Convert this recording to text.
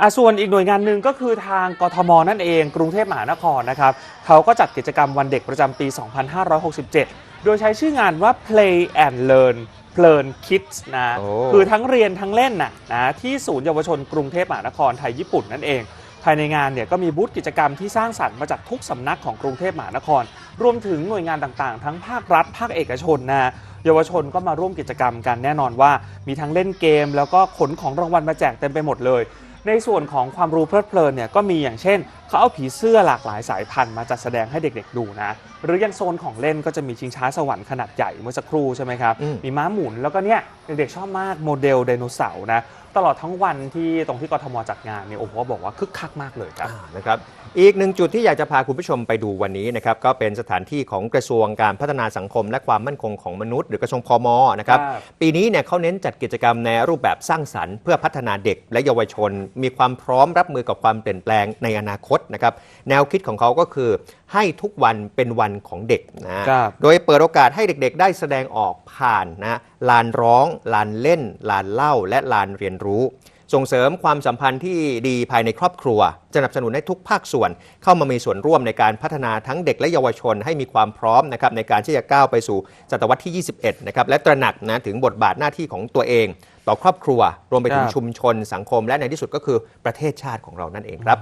อะส่วนอีกหน่วยงานหนึ่งก็คือทางกทมนั่นเอง กรุงเทพมหานครนะครับเขาก็จัดกิจกรรมวันเด็กประจำปี 2567 โดยใช้ชื่องานว่า Play and Learn เพลินคิดนะโอ้ คือทั้งเรียนทั้งเล่นนะนะที่ศูนย์เยาวชนกรุงเทพมหานครไทยญี่ปุ่นนั่นเอง ภายในงานเนี่ยก็มีบูธกิจกรรมที่สร้างสรรค์มาจากทุกสำนักของกรุงเทพมหานคร รวมถึงหน่วยงานต่างๆ ทั้งภาครัฐ ภาคเอกชนนะเยาวชนก็มาร่วมกิจกรรมกันแน่นอนว่า มีทั้งเล่นเกม แล้วก็ขนของรางวัลมาแจกเต็มไปหมดเลย ในส่วนของความรู้เพลิดเพลินเนี่ยก็มีอย่างเช่นเขาเอาผีเสื้อหลากหลายสายพันธุ์มาจัดแสดงให้เด็กๆดูนะ หรือยังโซนของเล่นก็จะมีชิงช้าสวรรค์ขนาดใหญ่เมื่อสักครู่ใช่ไหมครับอืมมีม้าหมุนแล้วก็เนี่ยเด็กๆชอบมากโมเดลไดโนเสาร์นะ ตลอดทั้งวันที่ตรงที่กทมจัดงานเนี่ยโอ้โหบอกว่าคึกคักมากเลยครับ อ่านะครับอีกหนึ่งจุดที่อยากจะพาคุณผู้ชมไปดูวันนี้นะครับก็เป็นสถานที่ของกระทรวงการพัฒนาสังคม และความมั่นคงของมนุษย์ หรือกระทรวงพมนะครับครับ ปีนี้เนี่ยเขาเน้นจัดกิจกรรมในรูปแบบสร้างสรรค์เพื่อพัฒนาเด็กและเยาวชน มีความพร้อมรับมือกับความเปลี่ยนแปลงในอนาคตนะครับแนวคิดของเขาก็คือให้ทุกวันเป็นวันของเด็กนะ ครับ โดยเปิดโอกาสให้เด็กๆ ได้แสดงออกผ่านนะลานร้อง ลานเล่น ลานเล่า และลานเรียนรู้ ส่งเสริมความสัมพันธ์ที่ดีภายในครอบครัว สนับสนุนให้ทุกภาคส่วน เข้ามามีส่วนร่วมในการพัฒนาทั้งเด็กและเยาวชนให้มีความพร้อมนะครับในการที่จะก้าวไปสู่ศตวรรษที่ 21 นะครับและตระหนักนะถึงบทบาทหน้าที่ของตัวเอง ต่อครอบครัว รวมไปถึงครับชุมชนสังคม และในที่สุดก็คือประเทศชาติของเรานั่นเองครับ